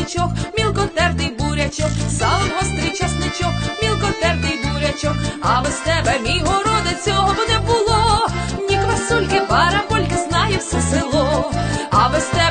воротничок, мілкотертий бурячок, сам гострий часничок, мілкотертий бурячок, а без тебе, мій городе, цього б не було, ні квасульки, парабольки знає все село, а без тебе.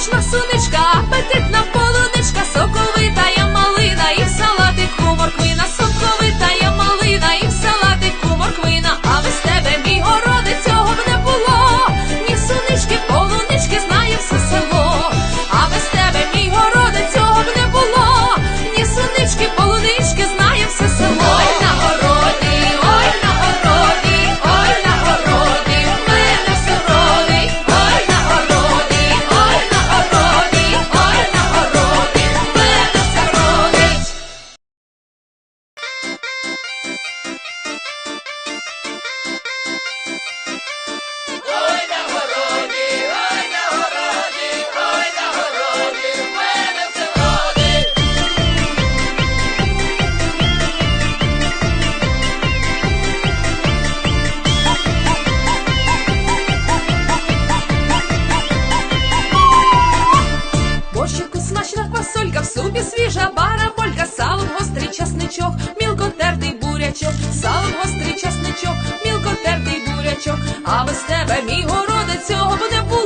nas nossas escarpas e свіжа бараболька, салом гострий часничок, мілкотердий бурячок, салом гострий часничок, мілкотертий бурячок, а без тебе, мій городець, цього б не буде.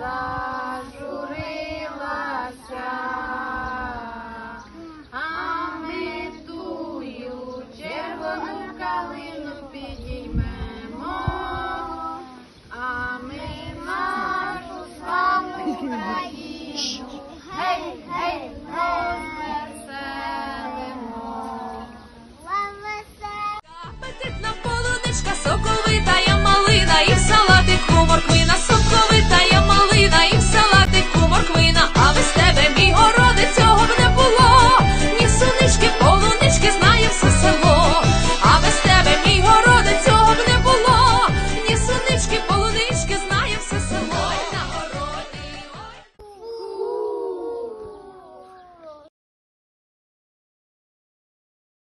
啦